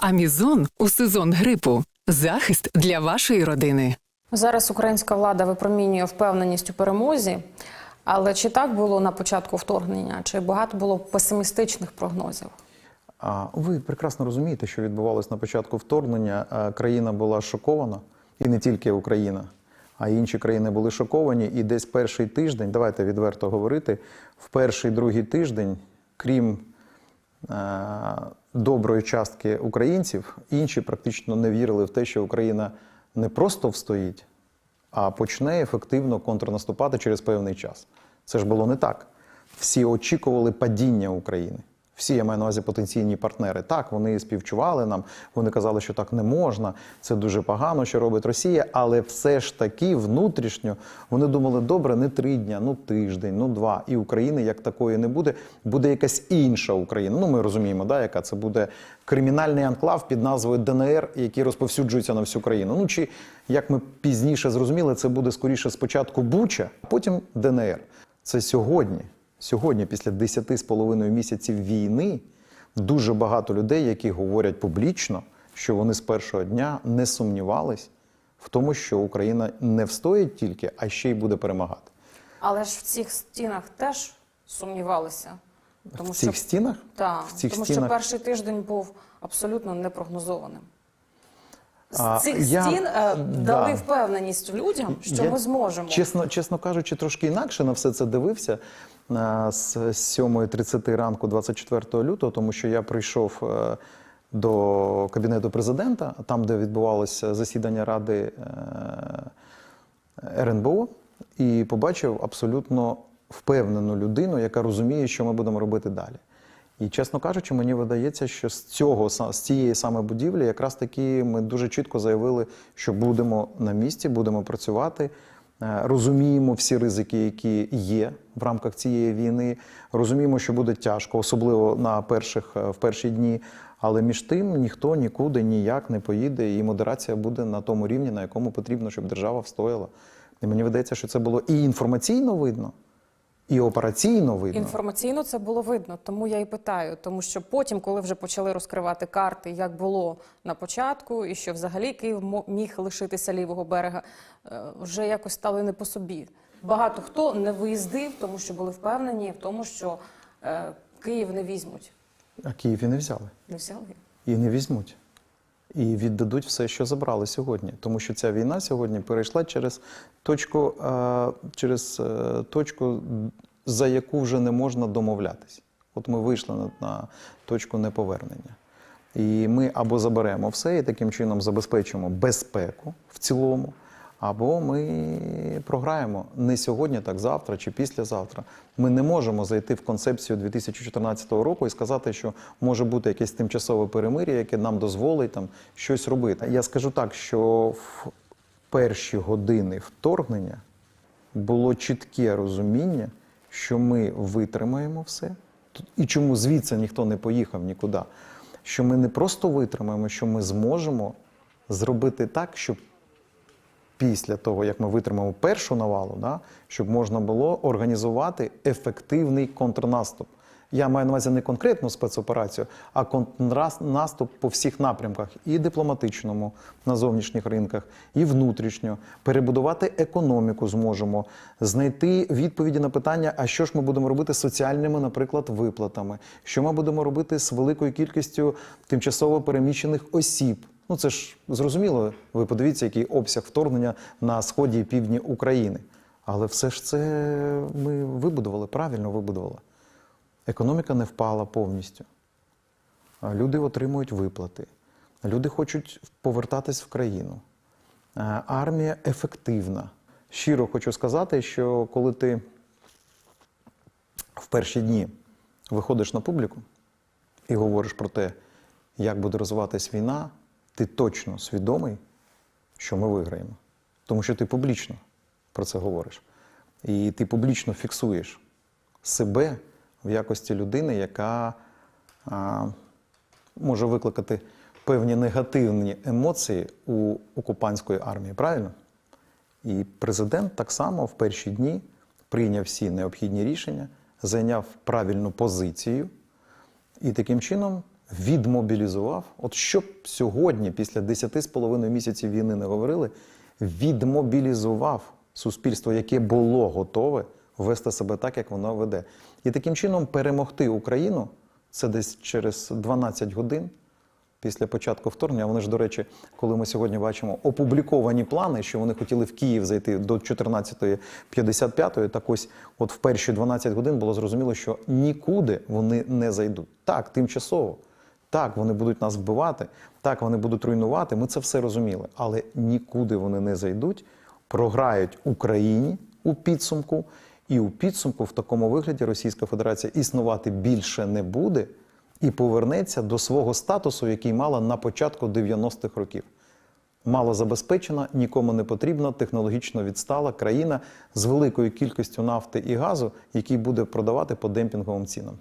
Амізон у сезон грипу. Захист для вашої родини. Зараз українська влада випромінює впевненість у перемозі. Але чи так було на початку вторгнення? Чи багато було песимістичних прогнозів? А ви прекрасно розумієте, що відбувалось на початку вторгнення. Е, Країна була шокована, і не тільки Україна, а й інші країни були шоковані. І десь перший тиждень, давайте відверто говорити, в перший другий тиждень, крім доброї частки українців, інші практично не вірили в те, що Україна не просто встоїть, а почне ефективно контрнаступати через певний час. Це ж було не так. Всі очікували падіння України. Всі, я маю на увазі потенційні партнери. Так, вони співчували нам, вони казали, що так не можна, це дуже погано, що робить Росія, але все ж таки внутрішньо вони думали, добре, не три дня, ну тиждень, ну два. І України як такої не буде, буде якась інша Україна. Ну, ми розуміємо, да, яка це буде кримінальний анклав під назвою ДНР, який розповсюджується на всю країну. Ну чи як ми пізніше зрозуміли, це буде скоріше спочатку Буча, а потім ДНР. Це сьогодні. Сьогодні, після 10 з половиною місяців війни, дуже багато людей, які говорять публічно, що вони з першого дня не сумнівались в тому, що Україна не встоїть тільки, а ще й буде перемагати. Але ж в цих стінах теж сумнівалися. Тому в цих що, стінах? та, в цих тому стінах- що перший тиждень був абсолютно непрогнозованим. З А, цих я- стін е, да. дали впевненість людям, що Я, ми зможемо. Чесно, чесно кажучи, трошки інакше на все це дивився з 7.30 ранку 24 лютого, тому що я прийшов е, до кабінету президента, там, де відбувалося засідання Ради е, РНБО, і побачив абсолютно впевнену людину, яка розуміє, що ми будемо робити далі. І чесно кажучи, мені видається, що з цього з цієї саме будівлі, якраз таки ми дуже чітко заявили, що будемо на місці, будемо працювати. Е, Розуміємо всі ризики, які є в рамках цієї війни. Розуміємо, що буде тяжко, особливо на перших е, в перші дні. Але між тим ніхто нікуди ніяк не поїде, і модерація буде на тому рівні, на якому потрібно, щоб держава встояла. І мені видається, що це було і інформаційно видно, і операційно видно. Інформаційно це було видно, тому я і питаю. Тому що потім, коли вже почали розкривати карти, як було на початку, і що взагалі Київ міг лишитися лівого берега, е, вже якось стали не по собі. Багато хто не виїздив, тому що були впевнені в тому, що е, Київ не візьмуть. А Київ і не взяли. Не взяли. і не візьмуть. І віддадуть все, що забрали сьогодні. Тому що ця війна сьогодні перейшла через точку, е, через е, точку, за яку вже не можна домовлятись. От ми вийшли на, на точку неповернення. І ми або заберемо все і таким чином забезпечимо безпеку в цілому, або ми програємо не сьогодні, так завтра чи післязавтра. Ми не можемо зайти в концепцію 2014 року і сказати, що може бути якесь тимчасове перемир'я, яке нам дозволить там щось робити. Я скажу так, що в перші години вторгнення було чітке розуміння, що ми витримаємо все, і чому звідси ніхто не поїхав нікуди. Що ми не просто витримаємо, що ми зможемо зробити так, щоб після того, як ми витримаємо першу навалу, да, щоб можна було організувати ефективний контрнаступ. Я маю на увазі не конкретну спецоперацію, а контрнаступ по всіх напрямках і дипломатичному на зовнішніх ринках, і внутрішньо. Перебудувати економіку зможемо, знайти відповіді на питання, а що ж ми будемо робити з соціальними, наприклад, виплатами, що ми будемо робити з великою кількістю тимчасово переміщених осіб. Ну це ж зрозуміло. Ви подивіться, який обсяг вторгнення на сході і півдні України. Але все ж це ми вибудували, правильно вибудували. Економіка не впала повністю. Люди отримують виплати. Люди хочуть повертатись в країну. Армія ефективна. Щиро хочу сказати, що коли ти в перші дні виходиш на публіку і говориш про те, як буде розвиватись війна, ти точно свідомий, що ми виграємо. Тому що ти публічно про це говориш. І ти публічно фіксуєш себе в якості людини, яка а, може викликати певні негативні емоції у окупантської армії. Правильно? І президент так само в перші дні прийняв всі необхідні рішення, зайняв правильну позицію і таким чином відмобілізував. От що б сьогодні, після 10,5 місяців війни не говорили, відмобілізував суспільство, яке було готове вести себе так, як воно веде. І таким чином перемогти Україну це десь через 12 годин після початку вторгнення. Вони ж, до речі, коли ми сьогодні бачимо опубліковані плани, що вони хотіли в Київ зайти до 14.55, так ось от в перші 12 годин було зрозуміло, що нікуди вони не зайдуть. Так, тимчасово. Так, вони будуть нас вбивати, так, вони будуть руйнувати. Ми це все розуміли. Але нікуди вони не зайдуть, програють Україні у підсумку, і у підсумку в такому вигляді Російська Федерація існувати більше не буде і повернеться до свого статусу, який мала на початку 90-х років. Мало забезпечена, нікому не потрібна, технологічно відстала країна з великою кількістю нафти і газу, який буде продавати по демпінговим цінам.